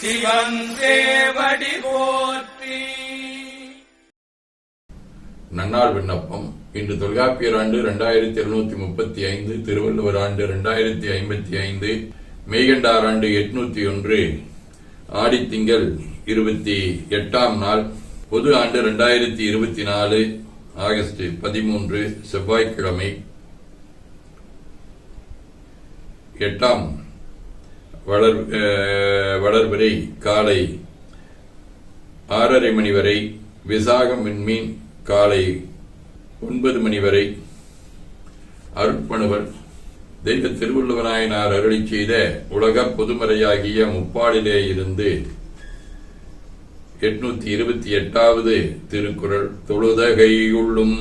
சிவன் போற்றி. நன்னாள் விண்ணப்பம். இன்று தொல்காப்பியர் ஆண்டு இரண்டாயிரத்தி இருநூத்தி முப்பத்தி ஐந்து திருவள்ளுவர் ஆண்டு இரண்டாயிரத்தி ஐம்பத்தி ஐந்து மெய்கண்டார் ஆண்டு எட்நூத்தி ஒன்று ஆடித்திங்கள் இருபத்தி எட்டாம் நாள் பொது ஆண்டு இரண்டாயிரத்தி இருபத்தி நாலு ஆகஸ்ட் பதிமூன்று செவ்வாய்க்கிழமை. எட்டாம் வளர் வளர்வரை வளர்பிறை காலை ஆறரை மணி வரை விசாகம் விண்மீன் காலை ஒன்பது மணி வரை. அருட்பணுவர் தெய்வ திருவள்ளுவநாயனார் அருளி செய்த உலக பொதுமறையாகிய முப்பாடிலே இருந்து எட்நூத்தி இருபத்தி எட்டாவது திருக்குறள். தொழுதகை உள்ளும்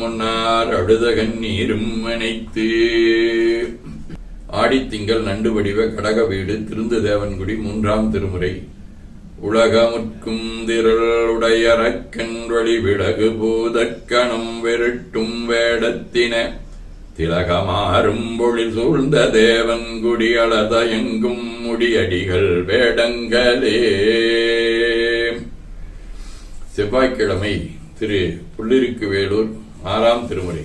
முன்னார் அழுதகன் நீரும் அனைத்து ஆடித்திங்கள் நண்டு வடிவ கடக வீடு திருந்து தேவன்குடி மூன்றாம் திருமுறை. உலகமுற்கும் திரளுடையரக்கன் வழி விலகு பூதக்கணம் வெருட்டும் வேடத்தின. திலகமாறும் பொழில் சூழ்ந்த தேவன் குடியளத முடியடிகள் வேடங்களே. செவ்வாய்க்கிழமை திரு புள்ளிருக்கு வேலூர் ஆறாம் திருமுறை.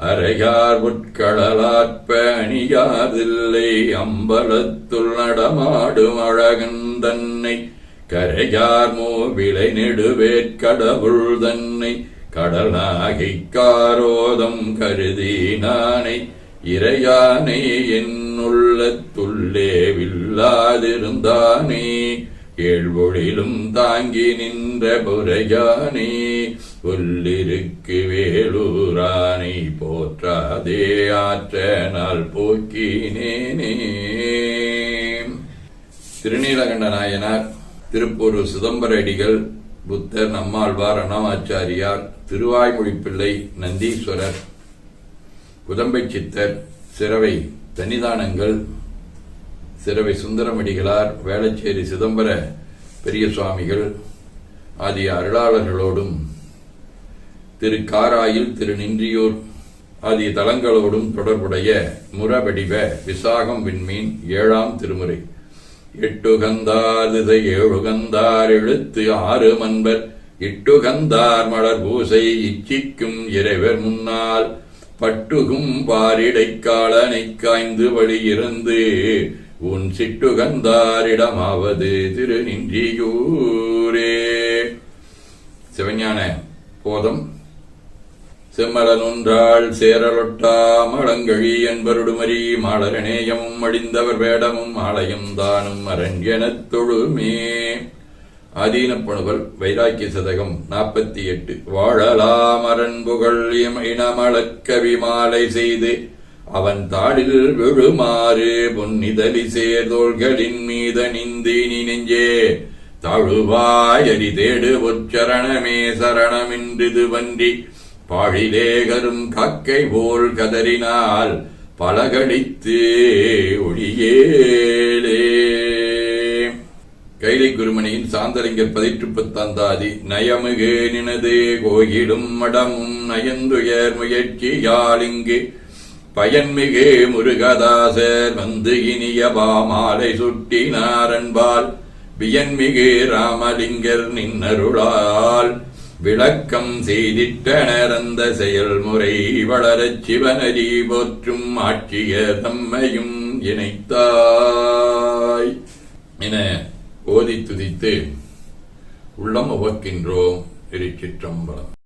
அரையார் உட்கடலாற்ப அணியாதில்லை அம்பலத்துள் நடமாடும் அழகன் தன்னை. கரையார் மூவிலை நெடுவேற்கடவுள் தன்னை. கடலாகி காரோதம் கருதி நானை. இறையானை என்னுள்ள துள்ளே வில்லாதிருந்தானே. ஏழ்வொழிலும் தாங்கி நின்ற புறையானே புல்லிருக்கு வேலூரானை போற்றாதே ஆற்றனால் நாள் போக்கினேனே. திருநீலகண்ட நாயனார் திருப்பூர் சிதம்பரடிகள் புத்தர் நம்மாழ்வார் அண்ணாமாச்சாரியார் திருவாய்மொழி பிள்ளை நந்தீஸ்வரர் குதம்பை சித்தர் சிறவை தனிதானங்கள் சிறவை சுந்தரமடிகளார் வேளச்சேரி சிதம்பர பெரிய சுவாமிகள் ஆகிய அருளாளர்களோடும் திரு காராயில் திரு நின்றியூர் ஆகிய தலங்களோடும் தொடர்புடைய முறவடிவ விசாகம் விண்மீன் ஏழாம் திருமுறை. எட்டுகந்தார் திசை ஏழுகந்தார் எழுத்து ஆறு மன்பர். இட்டுகந்தார் மலர் பூசை இச்சிக்கும் இறைவர் முன்னால். பட்டுகும் பாரிடைக்காலனை காய்ந்து வழியிருந்து உன் சிட்டுகந்தாரிடமாவது திரு நின்றியூரே. சிவஞான போதம் செம்மலனொன்றாள் சேரலொட்டா மலங்கழி என்பருடுமரி மாளரணேயமும் அடிந்தவர் வேடமும் ஆலயம் தானும் அரண் எனத் தொழுமே. ஆதீனப்பணுவல் வைராக்கிய சதகம் நாற்பத்தி எட்டு வாழலாம் அரண் புகழ் இம் இனமளக்கவி மாலை செய்து அவன் தாளில் விழுமாறு பொன்னிதலி சேர்தோள்களின் மீத நிந்தினி நெஞ்சே. தாழுவாயரி தேடு ஒச்சரணமே சரணமின்றிது வன்றி பாழிலேகரும் காக்கை போல் கதறினால் பலகடித்து ஒளியேலே கைலை குருமணியின் சாந்தலிங்கர் பதிற்று பத்தாந்தாதி நயமுகு நினது கோயிலும் மடமும் நயந்துயர் முயற்சி யாழிங்கு. பயன்மிகு முருகதாசர் வந்து இனிய பாமாலை சுட்டினாரன்பால் வியன்மிகு ராமலிங்கர் நின்னருளால். விளக்கம் செய்திட்டனர் அந்த செயல்முறை வளரச் சிவனரி போற்றும் ஆட்சிய தம்மையும் இணைத்தாய் என ஓதி துதித்து உள்ளம் உவக்கின்றோம் திருச்சிற்றம்பலம்.